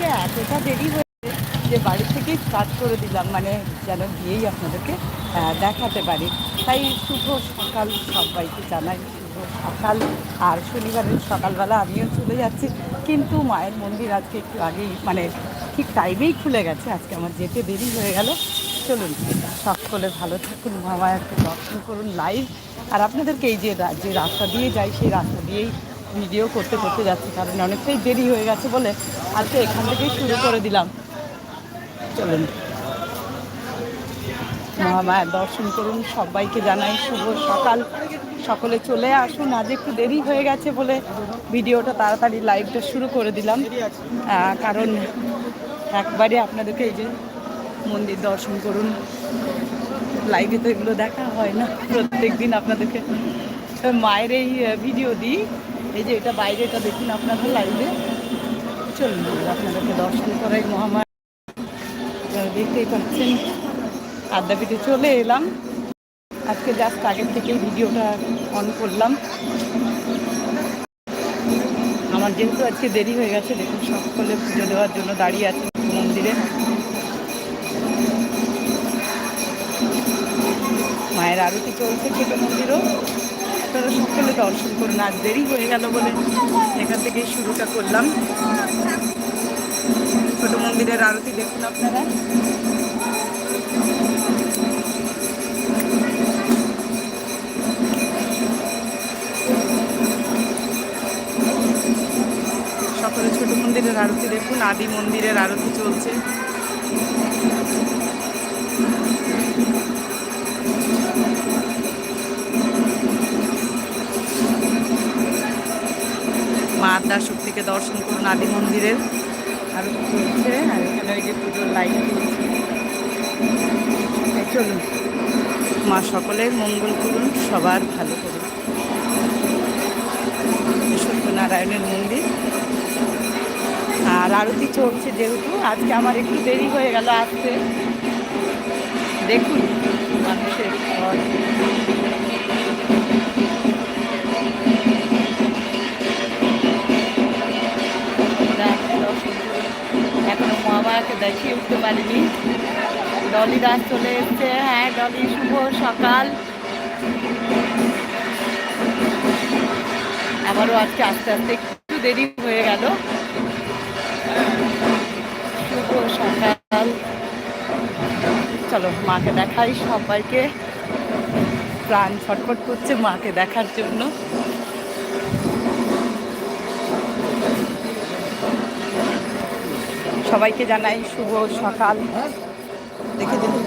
আজকে এতটা দেরি হয়েছে যে বাড়ি থেকেই স্টার্ট করে দিলাম মানে যেন গিয়েই আপনাদেরকে দেখাতে পারি। তাই শুভ সকাল সবাইকে জানাই, শুভ সকাল। আর শনিবারের সকালবেলা আমিও চলে যাচ্ছি, কিন্তু মায়ের মন্দির আজকে একটু আগেই মানে ঠিক টাইমেই খুলে গেছে, আজকে আমার যেতে দেরি হয়ে গেল। চলুন, সকলে ভালো থাকুন মামা একটু দর্শন করুন লাইভ আর আপনাদেরকে এই যে যে রাস্তা দিয়ে যাই, সেই রাস্তা দিয়েই ভিডিও করতে করতে যাচ্ছি, কারণ অনেকটাই দেরি হয়ে গেছে বলে আজকে এখান থেকেই শুরু করে দিলাম। চলুন। মহামায়ার দর্শন করুন, সবাইকে জানাই শুভ সকাল। সকলে চলে আসুন, আজ একটু দেরি হয়ে গেছে বলে ভিডিওটা তাড়াতাড়ি লাইভটা শুরু করে দিলাম। কারণ একবারে আপনাদেরকে এই যে মন্দির দর্শন করুন। লাইভে তো এগুলো দেখা হয় না। প্রত্যেক দিন আপনাদেরকে মায়ের এই ভিডিও দিই। এই যে এটা বাইরে এটা দেখুন, আপনাদের লাইভে চলুন, আপনাদেরকে দর্শন করাই মহামায়া দেখতেই পাচ্ছেন আদ্যাপীঠে চলে এলাম। আজকে জাস্ট আগের থেকে ভিডিওটা অন করলাম। আমার যেহেতু আজকে দেরি হয়ে গেছে, দেখুন সকলে পুজো দেওয়ার জন্য দাঁড়িয়ে আছে মন্দিরে। মায়ের আরতি চলছে ছোট মন্দিরও। আপনারা সকলে দর্শন করুন, আজ দেরি হয়ে গেল বলে এখান থেকেই শুরুটা করলাম। ছোট মন্দিরের আরতি দেখুন আপনারা। সকলে ছোট মন্দিরের আরতি দেখুন, আদি মন্দিরের আরতি চলছে। মা আদ্যা শক্তিকে দর্শন করুন আদি মন্দিরের। আরতি চলছে আর এখানে ওই যে পুজোর লাইন চলুন। মা সকলের মঙ্গল করুন, সবার ভালো করুন। সত্যনারায়ণের মন্দির। আর আরতি চলছে যেহেতু, আজকে আমার একটু দেরি হয়ে গেল আসতে। দেখুন। দেখিয়ে উঠতে পারিনি। ডলি দাস চলে এসছে। হ্যাঁ ডলি, শুভ সকাল। আমারও আজকে আস্তে আস্তে একটু দেরি হয়ে গেল। শুভ সকাল। চলো, মাকে দেখাই সবাইকে। প্রাণ ছটফট করছে মাকে দেখার জন্য। সবাইকে জানাই শুভ সকাল। দেখে দেখে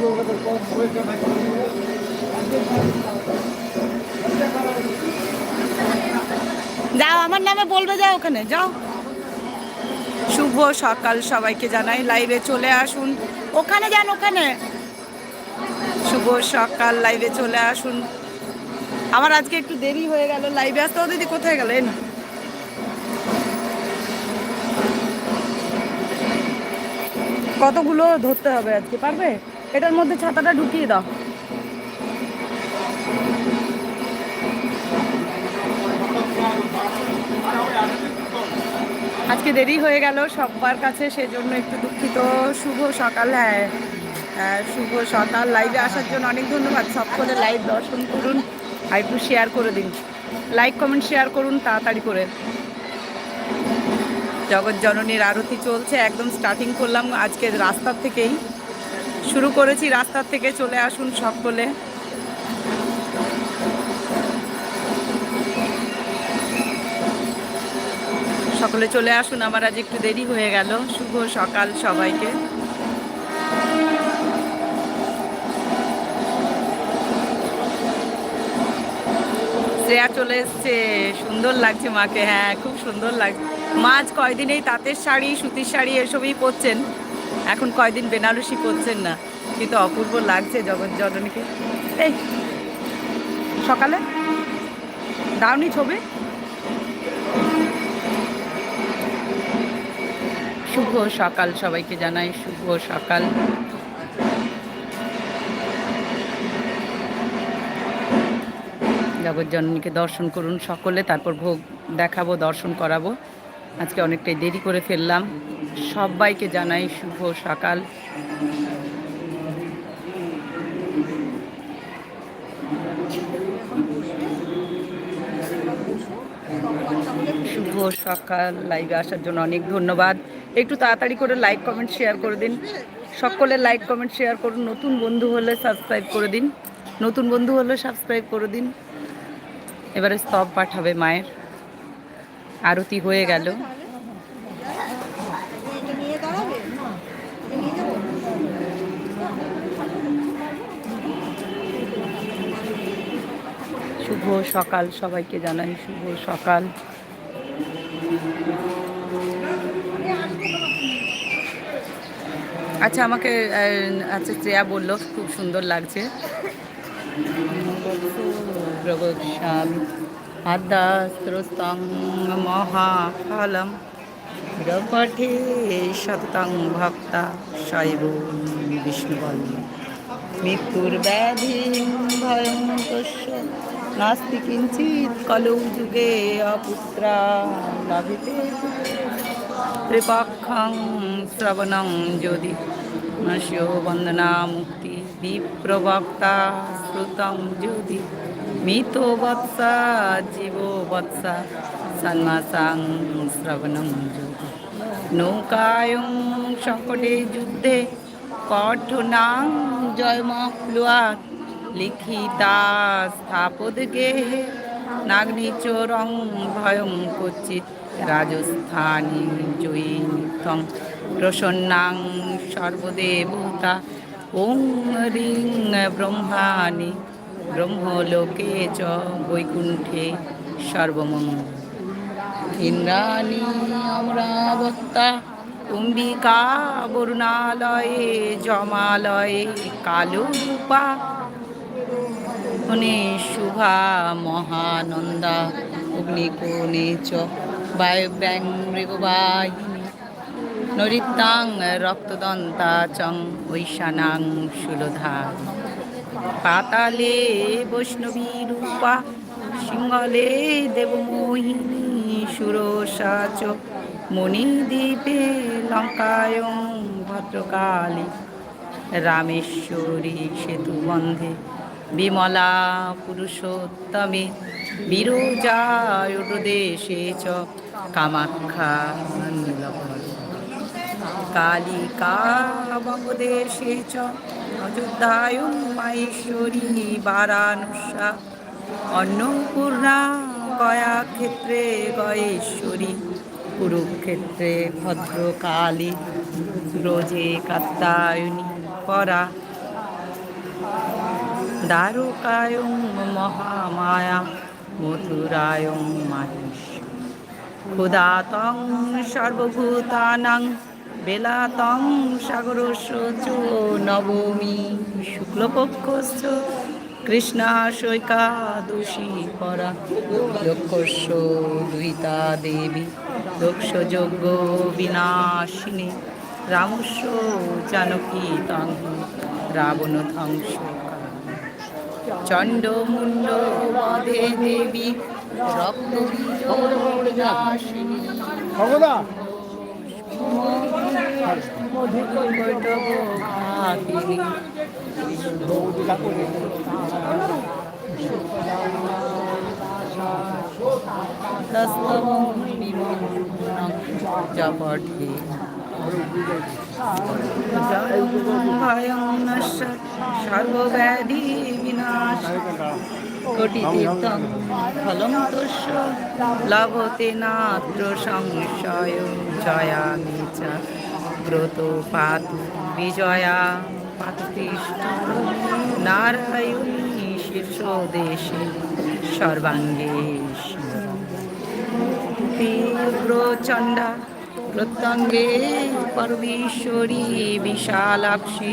যাও, আমার নামে বলবে যাও ওখানে, যাও। শুভ সকাল সবাইকে জানাই লাইভে চলে আসুন। ওখানে যান, ওখানে। শুভ সকাল লাইভে চলে আসুন। আমার আজকে একটু দেরি হয়ে গেল লাইভে আসতে দিদি কোথায় গেলেন? কতগুলো ধরতে হবে আজকে পারবে? এটার মধ্যে ছাতাটা ঢুকিয়ে দাও। আজকে দেরি হয়ে গেল সবার কাছে সেজন্য একটু দুঃখিত। শুভ সকাল হ্যাঁ হ্যাঁ, শুভ সকাল। লাইভে আসার জন্য অনেক ধন্যবাদ। সকলে লাইভ দর্শন করুন আর একটু শেয়ার করে দিন। লাইক কমেন্ট শেয়ার করুন তাড়াতাড়ি করে। জগৎ জননীর আরতি চলছে, একদম স্টার্টিং করলাম আজকে রাস্তার থেকেই। শুরু করেছি রাস্তার থেকে চলে আসুন সকলে। সকলে চলে আসুন, আমার আজ একটু দেরি হয়ে গেল। শুভ সকাল সবাইকে। শ্রেয়া চলে এসছে, সুন্দর লাগছে মাকে হ্যাঁ খুব সুন্দর লাগছে। মা আজ কয়দিন এই তাঁতের শাড়ি, সুতির শাড়ি এসবই পরছেন। এখন কয়দিন বেনারসি পরছেন না। কিন্তু অপূর্ব লাগছে জগৎ জননীকে। এই, সকালে? দাওনি ছবি? শুভ সকাল সবাইকে জানাই, শুভ সকাল। জগজ্জননীকে দর্শন করুন সকলে, তারপর ভোগ দেখাবো, দর্শন করাবো। আজকে অনেকটাই দেরি করে ফেললাম। সবাইকে জানাই শুভ সকাল। শুভ সকাল। লাইভে আসার জন্য অনেক ধন্যবাদ। একটু তাড়াতাড়ি করে লাইক কমেন্ট শেয়ার করে দিন। সকলে লাইক কমেন্ট শেয়ার করুন। নতুন বন্ধু হলে সাবস্ক্রাইব করে দিন। নতুন বন্ধু হলে সাবস্ক্রাইব করে দিন। এবারে স্তব পাঠাবে মায়ের। আরতি হয়ে গেল। শুভ সকাল, সবাইকে জানাই শুভ সকাল। আচ্ছা আমাকে আচ্ছা শ্রেয়া বলল, খুব সুন্দর লাগছে। প্রবক্ষ্যামি আদাস্ত্রস্তং মহাফলম রপঠে শততং ভক্তা শৈব বিষ্ণুবল্ল মৃত্যুর ব্যাধি ভয়ং নাস্তি কিঞ্চিৎ কলৌ যুগে অপুত্রা লভিতে ত্রিপক্ষং শ্রবণং যদি নশ্য বন্দনা মুক্তি বিপ্রবক্তা শ্রুতং যদি মৃত বৎসা জীব বৎসা সন্মাসাং শ্রবণং নৌকায়ং সংকটে যুদ্ধে কঠোনাং জয়মপ্লুয়াত লিখিতা স্থাপদ গেহে নাগ্নিচোরং ভয়ং কচিত রাজস্থানী জয়ীথং প্রসন্নাং সর্বদেবতা ওং রিং ব্রহ্মাণি ব্রহ্মলোকে চ বৈকুণ্ঠে সর্বমঙ্গল ইন্দ্রাণী অমরাবত্তা কুম্ভিকা বরুণালয়ে জমালয়ে কালো রূপা শুভা মহানন্দা অগ্নিকোণে চ বায়ুব্যাং মৃগবাহিনী নরিতাং রক্তদন্তা চং ঐশানাং সুলধার পাতালে বৈষ্ণবী রূপা, সিংহলে দেবমোহিনী সুরসা চ মণিদ্বীপে লঙ্কায়ং ভদ্রকালী, রামেশ্বরী সেতু বন্ধে, বিমলা পুরুষোত্তমে বিরোজায়ুদেশে চ, কামাখ্যা নীলকর কালিকা বঙ্গদেশে চ অযোধ্যায়ং বারানুষা। অন্নপূর্ণা গয়া ক্ষেত্রে গয়েশ্বরী, কুরুক্ষেত্রে ভদ্রকালী, ব্রজে কাত্তায়নী পরা। দ্বারকায়ং মহামায়া, মথুরায়ং মাহেশ। ক্ষুদাতং সর্বভূতানাং বেলাতং সাগরস্য চ নবমী শুক্লপক্ষশ্চ কৃষ্ণাশৈকাদশী পরা দক্ষস্য দুহিতা দেবী দক্ষযজ্ঞ বিনাশিনী রামস্য জানকী তং রাবণ ধ্বংস। চণ্ড মুন্ড বধে দেবী রক্ত জপঠে ভয়ং নশ্য সর্বব্যাধি বিনাশ কোটিতীর্থং ফলং তস্য লভতে নাত্র সংশয় জয়ামি চ ব্রত পাতু বিজয়া পাতৃষ্ট নারায়ণী শীর্ষ দেশে সর্বাঙ্গে তীব্র চণ্ডা প্রত্যঙ্গে পরমেশ্বরী বিশালাক্ষী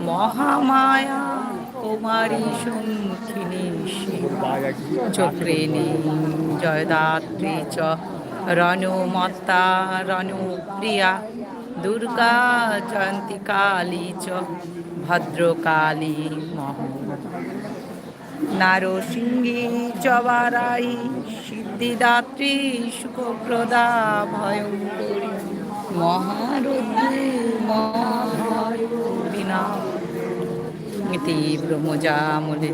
মহামায়া কুমারী সংখিনী চক্রেণী জয়দাত্রী চ। রণুমত্তা রণুপ্রিয়া, দুর্গা জয়ন্তী কালী চ, ভদ্রকালী, মহ। নারসিংহী চবারাই সিদ্ধিদাত্রী, সুখপ্রদা, ভয়ঙ্করী মহারুদ্রে মহাবিনা ইতি ব্রহ্মজামলে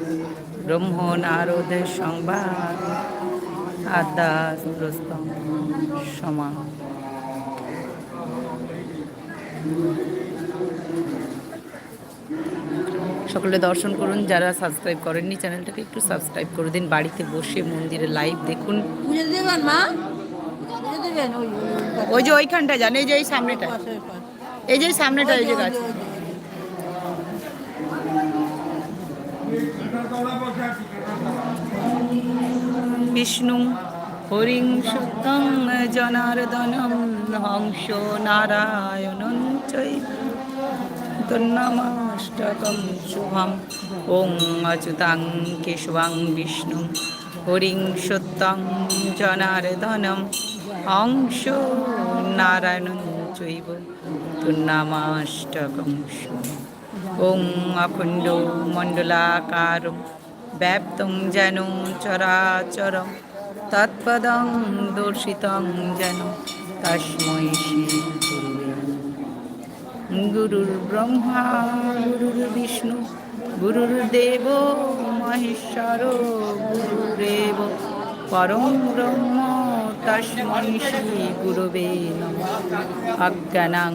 ব্রহ্ম নারদ সংবাদ আদাস্তম সমা সকলে দর্শন করুন যারা সাবস্ক্রাইব করেননি চ্যানেলটাকে একটু সাবস্ক্রাইব করে দিন। বাড়িতে বসে মন্দিরে লাইভ দেখুন। ওই যে ওইখানটা জানে এই যে এই সামনেটা। এই যে সামনেটা এই যে গাছ। বিষ্ণু হরিং সুতং জনার্দনম হংস নারায়ণং চৈব শুভম ওং অচ্যুতাং কেশবাং বিষ্ণু হরিং সত্যং জনার্দনম হংস নারায়ণং চৈব তন্নমাষ্টকম শুভম। ওং অখণ্ড মণ্ডলাকারম ব্যাপ্তং যেন চরাচরম, তৎপদং দর্শিতং যেন তস্মৈ গুরুর ব্রহ্মা গুরুর বিষ্ণু গুরুর্দেব, মহেশ্বর, গুরুরেব, পরম ব্রহ্ম, তস্মৈ শ্রী গুরুবে নমঃ। অজ্ঞানাং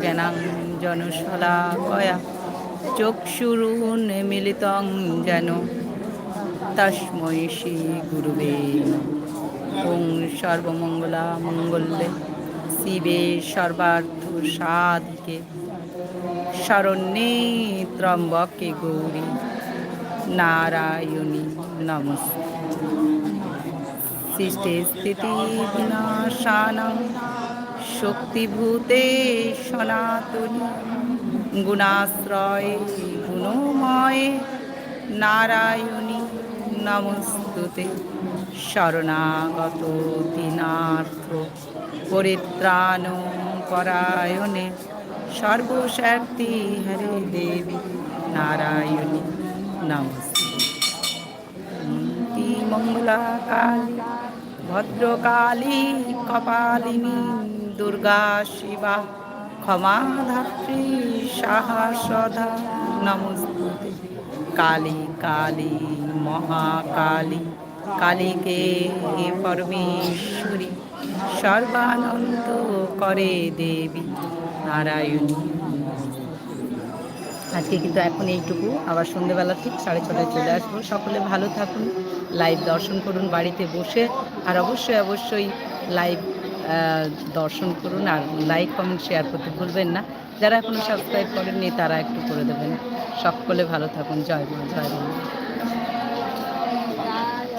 জ্ঞানাং জনশলাকয়া চক্ষুরুন মিলিতং যেন। তস্মৈ শ্রী গুরুবে ওং সর্বমঙ্গলা মঙ্গলে শিবে সর্বার্থ সাধকে শরণ্যে ত্রম্বকে গৌরী নারায়ণী নমস্তে। সৃষ্টি স্থিতি বিনাশানাং শক্তিভূতে সনাতনী। গুণাশ্রয়ে গুণময়ে নারায়ণী নমস্তুতে শরণাগত দীনার্থ পরিত্রাণ পরায়ণে সর্বশক্তি হরে দেবী নারায়ণী নমস্তে কুন্তি মঙ্গলা কালী ভদ্রকালী কপালিনী দুর্গা শিবা ক্ষমা ধাত্রী সাহা সদা নমস্তুতে। কালী কালী, মহাকালী, কালীকে হে পরমেশ্বরী, সর্বানন্দ করে দেবী, নারায়ণী। আজকে কিন্তু এখন এইটুকু। আবার সন্ধেবেলা ঠিক সাড়ে ছটায় চলে আসব। সকলে ভালো থাকুন, লাইভ দর্শন করুন, বাড়িতে বসে, আর অবশ্যই অবশ্যই লাইভ দর্শন করুন আর লাইক কমেন্ট শেয়ার করতে ভুলবেন না। যারা এখনও সাবস্ক্রাইব করেননি, তারা একটু করে দেবেন। সকলে ভালো থাকুন। জয় মা জয় মা।